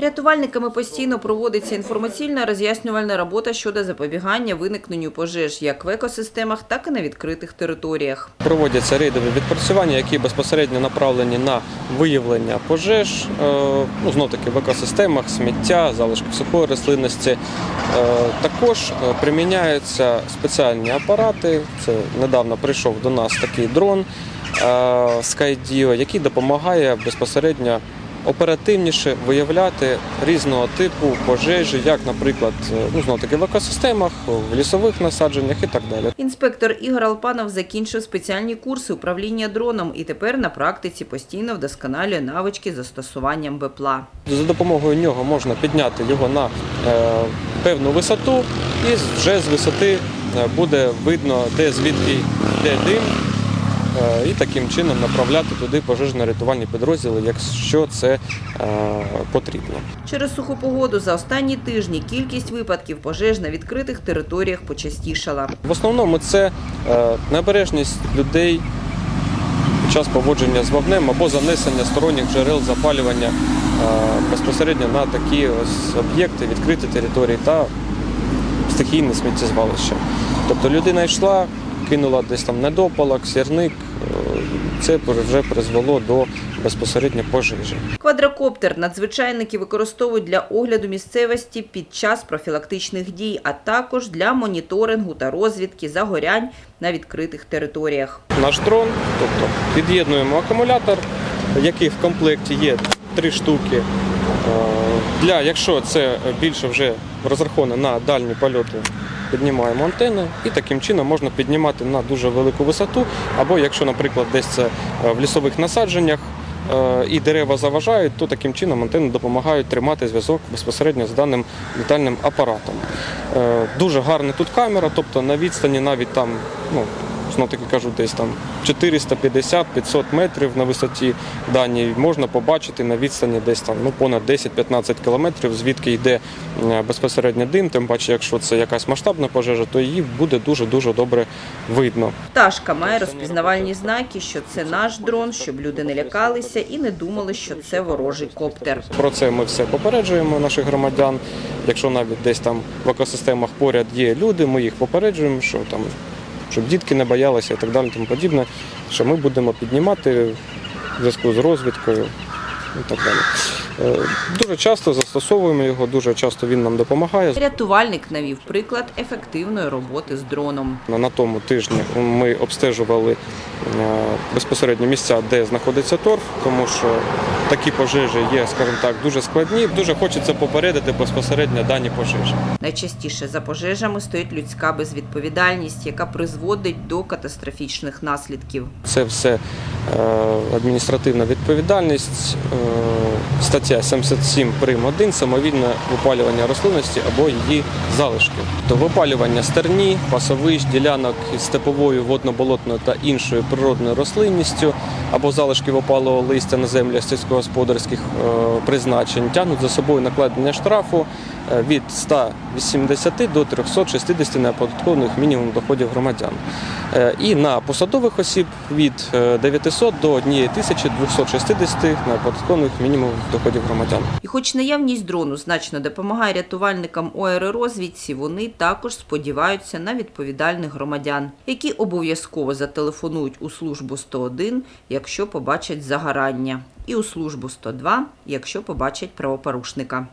Рятувальниками постійно проводиться інформаційна роз'яснювальна робота щодо запобігання виникненню пожеж як в екосистемах, так і на відкритих територіях. Проводяться рейдові відпрацювання, які безпосередньо направлені на виявлення пожеж, е, ну, знов таки в екосистемах, сміття, залишки сухої рослинності. Е, Також е, приміняються спеціальні апарати. Це недавно прийшов до нас такий дрон SkyDio, який допомагає безпосередньо оперативніше виявляти різного типу пожежі, як, наприклад, е, ну, знов таки в екосистемах, в лісових насадженнях і так далі. Інспектор Ігор Алпанов закінчив спеціальні курси управління дроном і тепер на практиці постійно вдосконалює навички застосуванням БПЛА. За допомогою нього можна підняти його на е, певну висоту, і вже з висоти е, буде видно, де звідки йде дим, і таким чином направляти туди пожежно-рятувальні підрозділи, якщо це е, потрібно. Через суху погоду за останні тижні кількість випадків пожеж на відкритих територіях почастішала. В основному це е, необережність людей під час поводження з вогнем або занесення сторонніх джерел запалювання е, безпосередньо на такі ось об'єкти, відкриті території та стихійне сміттєзвалище. Тобто людина йшла, кинула десь там недопалок, сірник. е, Це вже призвело до безпосередньо пожежі. Квадрокоптер надзвичайники використовують для огляду місцевості під час профілактичних дій, а також для моніторингу та розвідки загорянь на відкритих територіях. наш дрон, тобто під'єднуємо акумулятор, який в комплекті є три штуки. Е, Для, якщо це більше вже розраховано на дальні польоти, піднімаємо антени і таким чином можна піднімати на дуже велику висоту. Або якщо, наприклад, десь це е, в лісових насадженнях е, і дерева заважають, то таким чином антени допомагають тримати зв'язок безпосередньо з даним літальним апаратом. Е, Дуже гарна тут камера, тобто на відстані навіть там, ну, знов таки кажу, десь там 450-500 метрів на висоті даній можна побачити на відстані десь там ну, понад 10-15 кілометрів, звідки йде е, безпосередньо дим. Тим паче, якщо це якась масштабна пожежа, то її буде дуже-дуже добре видно. Пташка має розпізнавальні знаки, що це наш дрон, щоб люди не лякалися і не думали, що це ворожий коптер. Про це ми все попереджуємо наших громадян. Якщо навіть десь там в екосистемах поряд є люди, ми їх попереджуємо, що там щоб дітки не боялися і так далі, тому подібне, що ми будемо піднімати в зв'язку з розвідкою і так далі. Е, Дуже часто застосовуємо його, дуже часто він нам допомагає. Рятувальник навів приклад ефективної роботи з дроном. На тому тижні ми обстежували е, безпосередньо місця, де знаходиться торф, тому що такі пожежі є, скажімо так, дуже складні. Дуже хочеться попередити безпосередньо дані пожежі. Найчастіше за пожежами стоїть людська безвідповідальність, яка призводить до катастрофічних наслідків. Це все е, адміністративна відповідальність, е, стаття 77 прим. 1 самовільне випалювання рослинності або її залишків. То випалювання стерні, пасовищ, ділянок із степовою, водно-болотною та іншою природною рослинністю або залишків опалого листя на землях сільськогосподарських е, призначень тягнуть за собою накладення штрафу від 180 до 360 неоподаткованих мінімум доходів громадян. Е, І на посадових осіб від е, 900 до 1260 неоподаткованих мінімум доходів громадян. І хоч наявність дрону значно допомагає рятувальникам аеророзвідці, вони також сподіваються на відповідальних громадян, які обов'язково зателефонують у службу 101, якщо побачать загорання, і у службу 102, якщо побачать правопорушника.